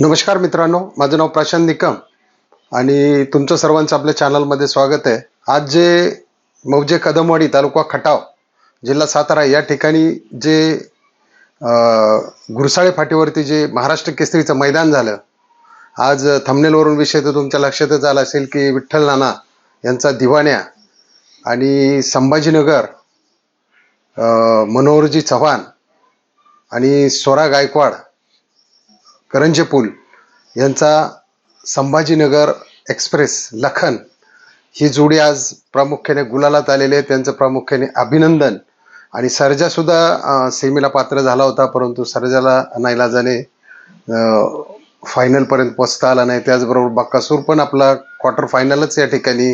नमस्कार मित्रांनो माझं नाव प्रशांत निकम आणि तुमचं सर्वांचं आपल्या चॅनलमध्ये स्वागत आहे. आज जे मौजे कदमवाडी तालुका खटाव जिल्हा सातारा या ठिकाणी जे घुरसाळे फाटीवरती जे महाराष्ट्र केसरीचं मैदान झालं आज थंबनेलवरून विषय तर तुमच्या लक्षातच आला असेल की विठ्ठल नाना यांचा दिवाण्या आणि संभाजीनगर मनोहरजी चव्हाण आणि स्वरा गायकवाड करंजे पूल यांचा संभाजीनगर एक्सप्रेस लखन ही जोडी आज प्रामुख्याने गुलालात आलेली आहे. त्यांचं प्रामुख्याने अभिनंदन. आणि सर्जासुद्धा सेमीला पात्र झाला होता परंतु सर्जाला नाईलाजाने फायनलपर्यंत पोचता आला नाही. त्याचबरोबर बक्कासूर पण आपला क्वार्टर फायनलच या ठिकाणी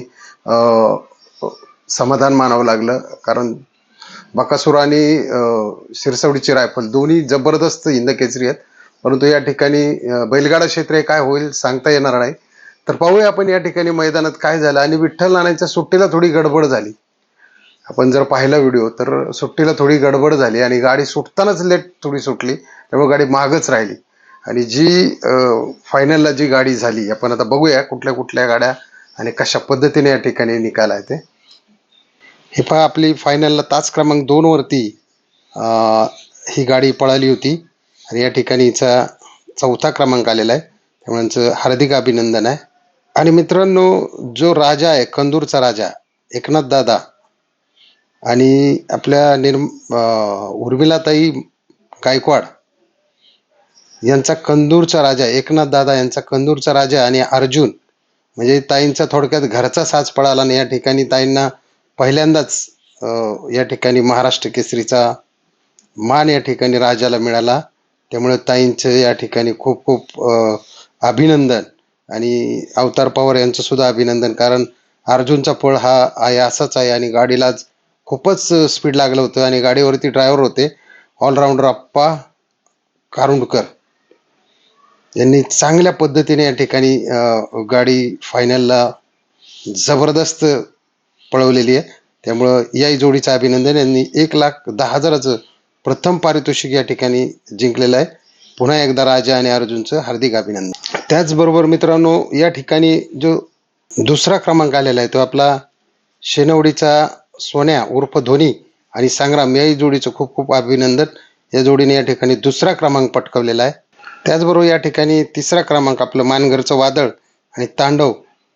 समाधान मानावं लागलं. कारण बकासूर आणि शिरसवडीची रायफल दोन्ही जबरदस्त हिंद केसरी आहेत. परंतु या ठिकाणी बैलगाडा क्षेत्र काय होईल सांगता येणार नाही. तर पाहूया आपण या ठिकाणी मैदानात काय झालं. आणि विठ्ठल नाण्याच्या सुट्टीला थोडी गडबड झाली. आपण जर पाहिला व्हिडिओ तर सुट्टीला थोडी गडबड झाली आणि गाडी सुटतानाच लेट थोडी सुटली. त्यामुळे गाडी मागच राहिली. आणि जी फायनलला जी गाडी झाली आपण आता बघूया कुठल्या कुठल्या गाड्या आणि कशा पद्धतीने या ठिकाणी निकाल आहे ते. हे पहा आपली फायनलला तास क्रमांक दोन वरती ही गाडी पळाली होती. आणि या ठिकाणी हिचा चौथा क्रमांक आलेला आहे. त्यामुळे यांचं हार्दिक अभिनंदन आहे. आणि मित्रांनो जो राजा आहे कंदूरचा राजा एकनाथ दादा आणि आपल्या निर्म उर्मिलाताई गायकवाड यांचा कंदूरचा राजा एकनाथ दादा यांचा कंदूरचा राजा आणि अर्जुन म्हणजे ताईंचा थोडक्यात घरचा साज पळाला आणि या ठिकाणी ताईंना पहिल्यांदाच या ठिकाणी महाराष्ट्र केसरीचा मान या ठिकाणी राजाला मिळाला. त्यामुळे ताईंचं या ठिकाणी खूप खूप अभिनंदन आणि अवतार पवार यांचं सुद्धा अभिनंदन. कारण अर्जुनचा पळ हा आहे असाच आहे आणि गाडीला खूपच स्पीड लागलं होतं आणि गाडीवरती ड्रायव्हर होते ऑलराऊंडर अप्पा कारुंडकर. यांनी चांगल्या पद्धतीने या ठिकाणी गाडी फायनलला जबरदस्त पळवलेली आहे. त्यामुळं या जोडीचं अभिनंदन. यांनी एक लाख दहा हजाराचं प्रथम पारितोषिक या ठिकाणी जिंकलेलं आहे. पुन्हा एकदा राजा आणि अर्जुनचं हार्दिक अभिनंदन. त्याचबरोबर मित्रांनो या ठिकाणी जो दुसरा क्रमांक आलेला आहे तो आपला शेनवडीचा सोन्या उर्फ धोनी आणि सांग्राम याही जोडीचं खूप खूप अभिनंदन. या जोडीने या ठिकाणी दुसरा क्रमांक पटकवलेला आहे. त्याचबरोबर या ठिकाणी तिसरा क्रमांक आपलं मानगरचं वादळ आणि तांडव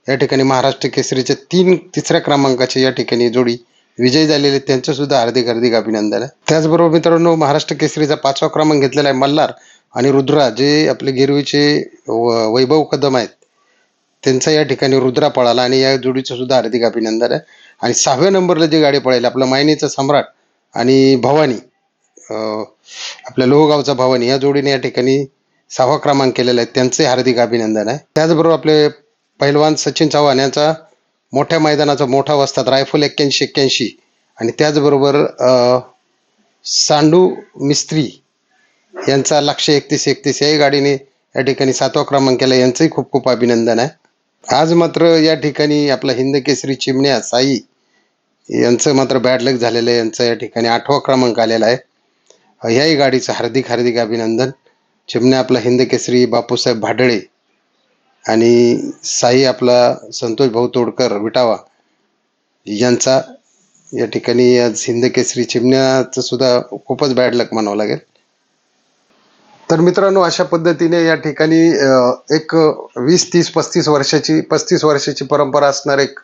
या ठिकाणी महाराष्ट्र केसरीचे तीन तिसऱ्या क्रमांकाची या ठिकाणी जोडी विजयी झालेले त्यांचं सुद्धा हार्दिक हार्दिक अभिनंदन. आहे त्याचबरोबर मित्रांनो महाराष्ट्र केसरीचा पाचवा क्रमांक घेतलेला आहे मल्हार आणि रुद्रा जे आपले गिरवीचे व- वैभव कदम आहेत. त्यांचा या ठिकाणी रुद्रा पळाला आणि या जोडीचं सुद्धा हार्दिक अभिनंदन. आहे आणि सहाव्या नंबरला जी गाडी पळाली आपलं मायनीचा सम्राट आणि भवानी आपल्या लोहगावचा भवानी या जोडीने या ठिकाणी सहावा क्रमांक केलेला आहे. त्यांचे हार्दिक अभिनंदन आहे. त्याचबरोबर आपले पहिलवान सचिन चव्हाण यांचा मोठ्या मैदानाचा मोठा वस्तात रायफल एक्क्याऐंशी एक्क्याऐंशी. आणि त्याचबरोबर सांडू मिस्त्री यांचा लक्ष एकतीस एकतीस याही गाडीने या ठिकाणी सातवा क्रमांक केला. यांचंही खूप खूप अभिनंदन आहे. आज मात्र या ठिकाणी आपला हिंद केसरी चिमण्या साई यांचं मात्र बॅड लक झालेलं आहे. यांचा या ठिकाणी आठवा क्रमांक आलेला आहे. याही गाडीचं हार्दिक हार्दिक अभिनंदन. चिमण्या आपला हिंद केसरी बापूसाहेब भाडळे आणि साई आपला संतोष भाऊ तोडकर विटावा यांचा या ठिकाणी आज हिंदकेसरी चिमण्याचं सुद्धा खूपच बॅड लक म्हणावं लागेल. तर मित्रांनो अशा पद्धतीने या ठिकाणी एक वीस तीस पस्तीस वर्षाची पस्तीस वर्षाची परंपरा असणार एक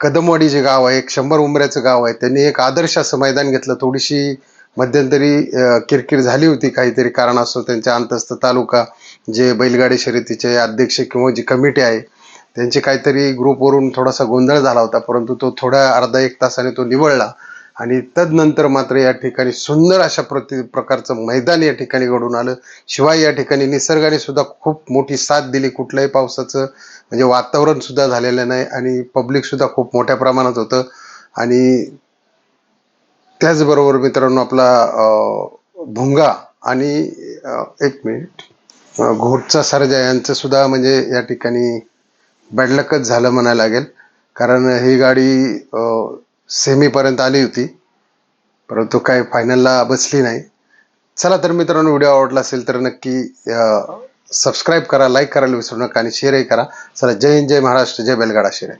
कदमवाडी जे गाव आहे एक शंभर उंबऱ्याचं गाव आहे त्यांनी एक आदर्श असं मैदान घेतलं. थोडीशी मध्यंतरी किरकिर झाली होती काहीतरी कारण असो त्यांच्या अंतस्थ तालुका जे बैलगाडी शर्यतीचे अध्यक्ष किंवा जी कमिटी आहे त्यांची काहीतरी ग्रुपवरून थोडासा गोंधळ झाला होता परंतु तो थोड्या अर्धा एक तासाने तो निवळला. आणि तदनंतर मात्र या ठिकाणी सुंदर अशा प्रति प्रकारचं मैदान या ठिकाणी घडून आलं. शिवाय या ठिकाणी निसर्गाने सुद्धा खूप मोठी साथ दिली. कुठल्याही पावसाचं म्हणजे वातावरण सुद्धा झालेलं नाही आणि पब्लिक सुद्धा खूप मोठ्या प्रमाणात होतं. आणि त्याचबरोबर मित्रांनो आपला भुंगा आणि एक मिनिट घोटचा सर्जा यांचं सुद्धा म्हणजे या ठिकाणी बॅडलकच झालं म्हणायला लागेल. कारण ही गाडी सेमीपर्यंत आली होती. परंतु काय फायनलला बसली नाही. चला तर मित्रांनो व्हिडिओ आवडला असेल तर नक्की सबस्क्राईब करा लाईक करायला विसरू नका आणि शेअरही करा. चला जय हिंद जय महाराष्ट्र जय बेलगाडा शेअर